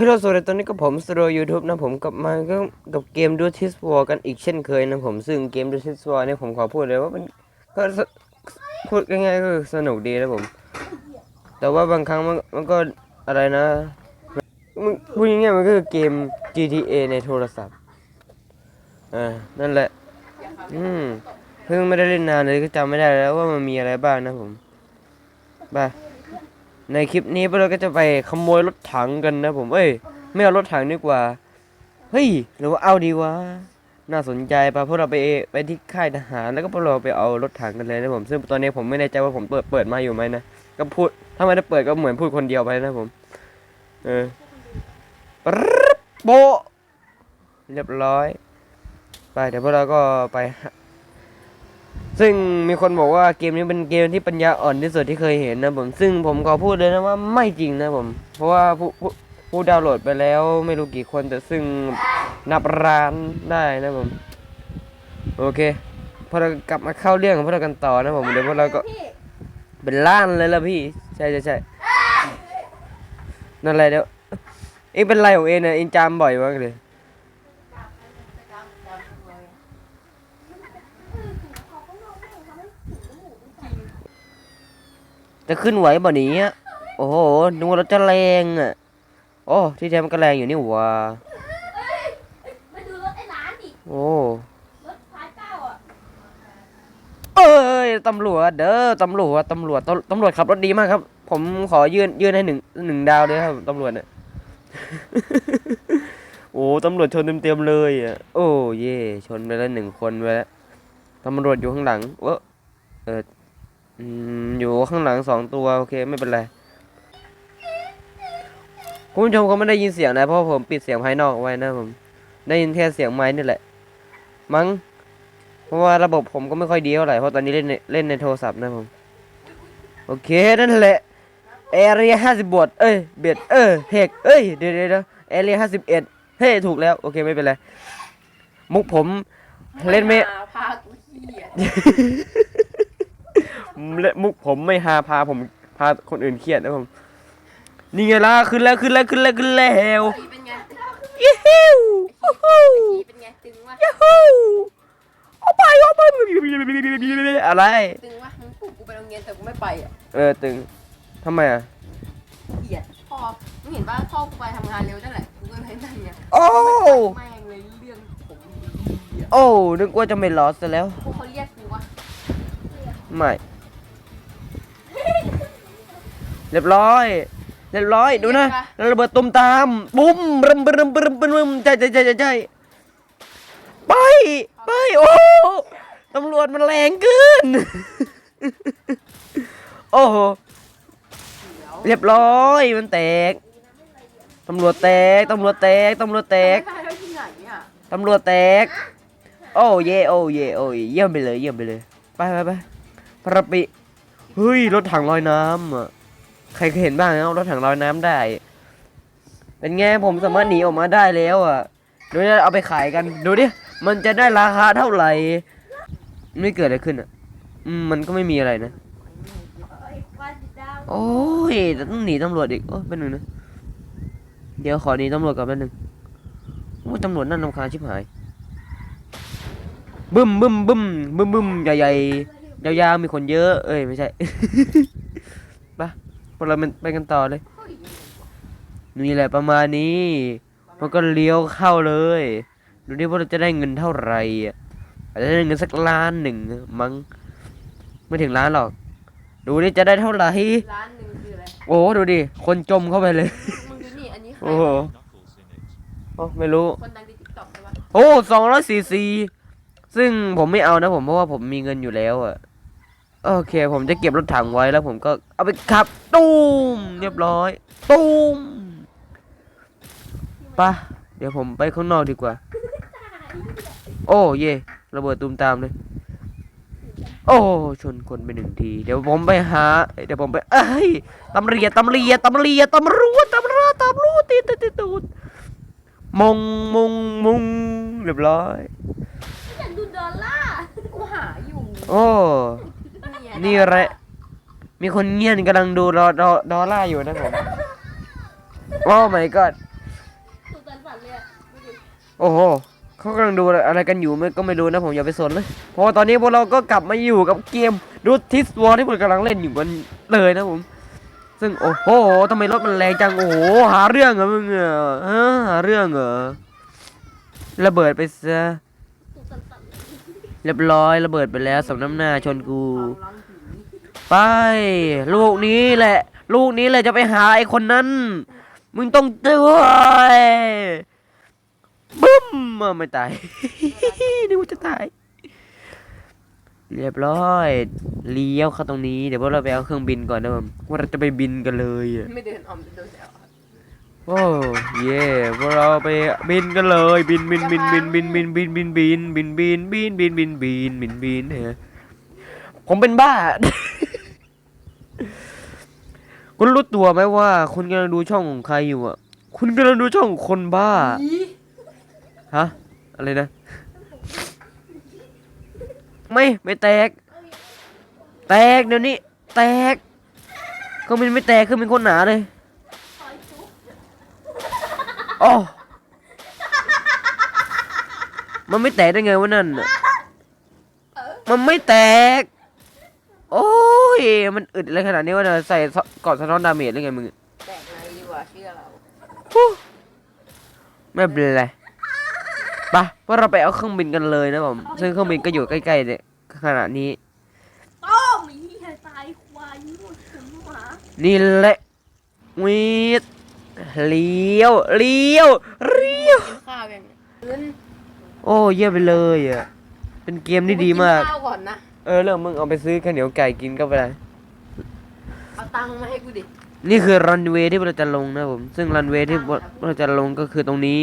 ฮัลโหลสวัสดีตอนนี้ก็ผมสโตรยูทูบนะผมกลับมาก็กับเกมดูทิสวอกันอีกเช่นเคยนะผมซึ่งเกมดูทิสวอเนี่ยผมขอพูดเลยว่ามันก็พูดง่ายๆก็คือสนุกดีนะผม แต่ว่าบางครั้งมันมันก็อะไรนะมันพูดง่ายๆมันก็คือเกม GTA ในโทรศัพท์อ่านั่นแหละอืมเพิ่งไม่ได้เล่นนานเลยก็จำไม่ได้แล้วว่ามันมีอะไรบ้างนะผมไป ในคลิปนี้พวกเราก็จะไปขโมยรถถังกันนะผมเอ้ยไม่เอารถถังดีกว่า เฮ้ยหรือว่าเอาดีวะ น่าสนใจปะพวกเราไปไปที่ค่ายทหารแล้วก็พวกเราไปเอารถถังกันเลยนะผม ซึ่งตอนนี้ผมไม่แน่ใจว่าผมเปิดเปิดมาอยู่ไหมนะ ก็พูดถ้าไม่ได้เปิดก็เหมือนพูดคนเดียวไปนะผม เออปรโบเรียบร้อย ไปเดี๋ยวพวกเราก็ไป ซึ่งมีคนบอกว่าเกมนี้เป็นเกมที่ปัญญาอ่อนที่สุดที่เคยเห็นนะผม ซึ่งผมขอพูดเลยนะว่าไม่จริงนะผม เพราะว่าผู้ผู้ผู้ดาวน์โหลดไปแล้วไม่รู้กี่คนแต่ซึ่งนับร้านได้นะผม โอเค พอเรากลับมาเข้าเรื่องของพวกเรากันต่อนะผมเดี๋ยวพวกเราก็เป็นล้านเลยละพี่ใช่ใช่ใช่นั่นแหละเดี๋ยวเอ็งเป็นไรของเอ็งเนี่ยเอ็งจามบ่อยมากเลย จะขึ้นไหวบ่หนี้อะโอ้โหนึกว่ารถจะแรงอะโอ้ที่แท้มันก็แรงอยู่นี่หว่ามาดูรถไอ้ร้านดิโอ้รถพาเก้าอะเอ้ยตำรวจเด้อตำรวจตำรวจตำตำรวจขับรถดีมากครับ ผมขอยื่นยื่นให้หนึ่งหนึ่งดาวเลยครับตำรวจเนี่ยโอ้ตำรวจชนเต็มๆเลยอะโอ้เย่ชนไปแล้วหนึ่งคนไปแล้วตำรวจอยู่ข้างหลังเออเออ อืมอยู่ข้างหลังสองตัวโอเคไม่เป็นไรคุณผู้ชมเขาไม่ได้ยินเสียงนะเพราะผมปิดเสียงภายนอกไว้นะผมได้ยินแค่เสียงไม้นี่แหละ มั้งเพราะว่าระบบผมก็ไม่ค่อยดีเท่าไหร่เพราะตอนนี้เล่นในเล่นในโทรศัพท์นะผมโอเคนั่นแหละเอเรียห้าสิบบวดเอ้ยเบียดเออเฮกเอ้ยเดี๋ยวเดี๋ยวเดแอเรียห้าสิบเอ็ดเฮ้ถูกแล้วโอเคไม่เป็นไรมุกผมเล่นไม่พากูขี้อะ เล่นมุกผมไม่หาพาผมพาคนอื่นเครียดนะผม นี่ไงล่ะขึ้นแล้วขึ้นแล้วขึ้นแล้วขึ้นแล้วขี้เป็นไงยูฮูฮูฮูขี้เป็นไงตึงวะยูฮูเอาไปเอาไปอะไร ตึงวะมึงปลุกกูไปโรงเรียนแต่กูไม่ไปอะ เออตึงทำไมอะเกลียดพ่อมึงเห็นป่ะพ่อกูไปทำงานเร็วนั่นแหละกูก็เลยนั่นไงโอ้แม่งเลยเรื่องผมโอ้นึกว่าจะไม่รอดซะแล้วพวกเขาเรียกกูวะไม่ เรียบร้อย เรียบร้อยดูนะระเบิดตุ้มตามบุ้มรึมรึมรึมรึมรึมใจใจใจใจใจไปไปโอ้ตำรวจมันแรงเกินโอ้โหเรียบร้อยมันแตกตำรวจแตกตำรวจแตกตำรวจแตกไม่ได้แล้วที่ไหนอะตำรวจแตก โอ้เย่โอ้เย่โอ้ยเยี่ยมไปเลยเยี่ยมไปเลย ไปไปไปพระปิเฮ้ยรถถังลอยน้ำอะ ใครเคยเห็นบ้างนะรถถังลอยน้ำได้ เป็นไงผมสามารถหนีออกมาได้แล้วอะดูนี่เอาไปขายกัน ดูดิ มันจะได้ราคาเท่าไหร่ ไม่เกิดอะไรขึ้นอะอืมมันก็ไม่มีอะไรนะ โอ้ยแต่ต้องหนีตำรวจอีก โอ้ยเป็นหนึ่งนะ เดี๋ยวขอหนีตำรวจก่อนแป๊บนึงโอ้ยตำรวจนั่นรำคาชิบหาย บึ้มบึ้มบึ้มบึ้มบึ้มใหญ่ใหญ่ๆยาวๆมีคนเยอะ เอ้ยไม่ใช่ พวกเราไปกันต่อเลยเฮ้ยนี่แหละประมาณนี้มันก็เลี้ยวเข้าเลยดูดิว่าเราจะได้เงินเท่าไหร่อะอาจจะได้เงินสักล้านหนึ่งมั้งไม่ถึงล้านหรอก ดูดิจะได้เท่าไหร่ร้านหนึ่งคืออะไรโอ้ดูดิคนจมเข้าไปเลยมึงดูนี่อันนี้ใครโอ้โหโอ้ไม่รู้คนดังในติ๊กต็อกใช่ปะโอ้สองร้อยสี่สี่ซึ่งผมไม่เอานะผมเพราะว่าผมมีเงินอยู่แล้วอะ โอเค ผมจะเก็บรถถังไว้แล้วผมก็เอาไปขับตูมเรียบร้อยตูมไปะเดี๋ยวผมไปข้างนอกดีกว่า โอ้เย่ระเบิดตูมตามเลย โอ้ชนคนไปหนึ่งที เดี๋ยวผมไปหา เดี๋ยวผมไปเอ้ยตำรวจตำรวจตำรวจตำรวจตำรวจตำรวจตีตีตีตูดมงมงมงเรียบร้อยอยากดูดอลลาร์กูหาอยู่ โอ้เนี่ยนี่แหละมีคนเงียนกำลังดูดอดอดอลล่าร์อยู่นะผมโอ้ my god โอ้โหเขากำลังดูอะไรกันอยู่ไม่ก็ไม่รู้นะผมอย่าไปสนเลย เพราะว่าตอนนี้พวกเราก็กลับมาอยู่กับเกมรูทิสวอร์ที่ผมกำลังเล่นอยู่กันเลยนะผม ซึ่งโอ้โหทำไมรถมันแรงจังโอ้โหหาเรื่องเหรอมึงอะฮะหาเรื่องเหรอระเบิดไปซะเรียบร้อยระเบิดไปแล้วสมน้ำหน้าชนกู เอาลังผี ไป ลูกนี้แหละ ลูกนี้แหละจะไปหาไอ้คนนั้น มึงต้องด้วยบึ้มอะไม่ตายนึกว่าจะตาย เรียบร้อยเลี้ยวเข้าตรงนี้เดี๋ยวพวกเราไปเอาเครื่องบินก่อนนะผมว่าเราจะไปบินกันเลยอะไม่เดินออมจะโดนแซวโอ้เย่พวกเราไปบินกันเลย บินบินบินบินบินบินบินบินบินบินบินบินบินบินบินบินบินเนี่ยผมเป็นบ้า คุณรู้ตัวไหมว่า คุณกำลังดูช่องของใครอยู่อะ คุณกำลังดูช่องของคนบ้าอีฮะ อะไรนะ ไม่ ไม่แตก แตกเดี๋ยวนี้ แตกเครื่องบินไม่แตกเครื่องบินโคนหนาเลยโอ้มันไม่แตกได้ไงวะนั่นน่ะมันไม่แตก โอ้ ยมันอึดอะไรขนาดนี้วะเนี่ยใส่เกอดสะท้อนดาเมจหรือไงมึงแตกในดีกว่าเชื่อเราไม่เป็นไรไปะว่าเราไปเอาเครื่องบินกันเลยนะผมซึ่งเครื่องบินก็อยู่ใกล้ๆเนี่ยขณะนี้ต้มไอ้เหี้ยตายควายนี่หมดถึงหมานี่แหละวีดเลี้ยวเลี้ยวเลี้ยวข้าวยังเงินโอ้เยี่ยมไปเลยอะเป็นเกมที่ดีมากข้าวก่อนนะ เออเรื่องมึงเอาไปซื้อข้าวเหนียวไก่กินก็ไปเลยเอาตังค์มาให้กูดินี่คือรันเวย์ที่เราจะลงนะผม ซึ่งรันเวย์ที่เราจะลงก็คือตรงนี้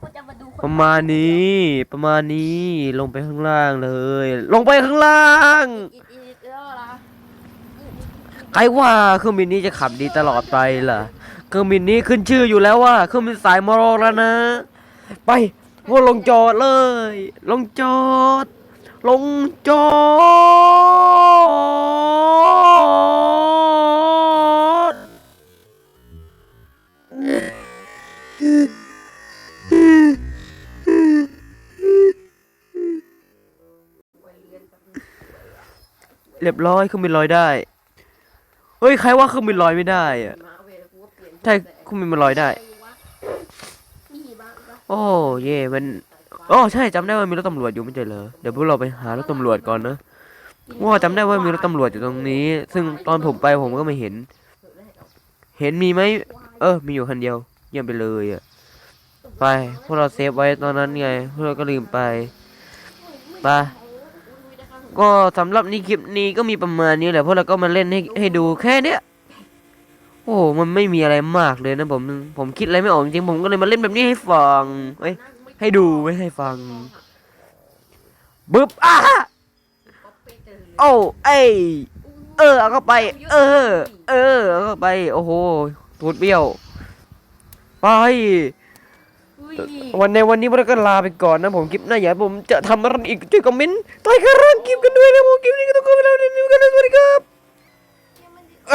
กูจะมาดูคปนระมาณนี้ประมาณนี้ลงไปข้างล่างเลย ลงไปข้างล่าง อีกอีกแล้วล่ะใครว่าเครื่องบินนี้จะขับดีตลอดไปล่ะ เครื่องบินนี้ขึ้นชื่ออยู่แล้วว่าเครื่องบินสายมรแล้วนะ ไป พวกลงจอดเลย ลงจอด ลงจอดเรียบร้อยเครื่องบินลอยได้ เฮ้ย ใครว่าเครื่องบินลอยไม่ได้อะใช่เครื่องบินมันลอยได้ โอ้เย่มันอ๋อใช่จำได้ว่ามีรถตำรวจอยู่ไม่ใช่เหรอเดี๋ยวพวกเราไปหารถตำรวจก่อนนะว่าจำได้ว่ามีรถตำรวจอยู่ตรงนี้ ซึ่งตอนผมไปผมก็ไม่เห็น เห็นมีไหมเออ มีอยู่คันเดียวเยี่ยมไปเลยอะไปพวกเราเซฟไว้ตอนนั้นไงพวกเราก็ลืมไปไปก็สำหรับนี้คลิปนี้ก็มีประมาณนี้แหละพวกเราก็มาเล่นให้ให้ดูแค่เนี้ย โอ้มันไม่มีอะไรมากเลยนะผม ผมคิดอะไรไม่ออกจริงผมก็เลยมาเล่นแบบนี้ให้ฟังเอ้ให้ดูไม่ให้ฟังบึ๊บอะโอ้เอ้ยเออเอาเข้าไป เออ เออเอาเข้าไป โอ้โหตูดเบี้ยว ไป วันในวันนี้พวกเราก็ลาไปก่อนนะผมคลิปหน้าอย่ผมจะทำอะไรอีกช่วยคอมเมนต์ใต้คลิปกันด้วยนะผมคลิปนี้ก็ต้องขอไปแล้วในนี้กันสวัสดีครับไอ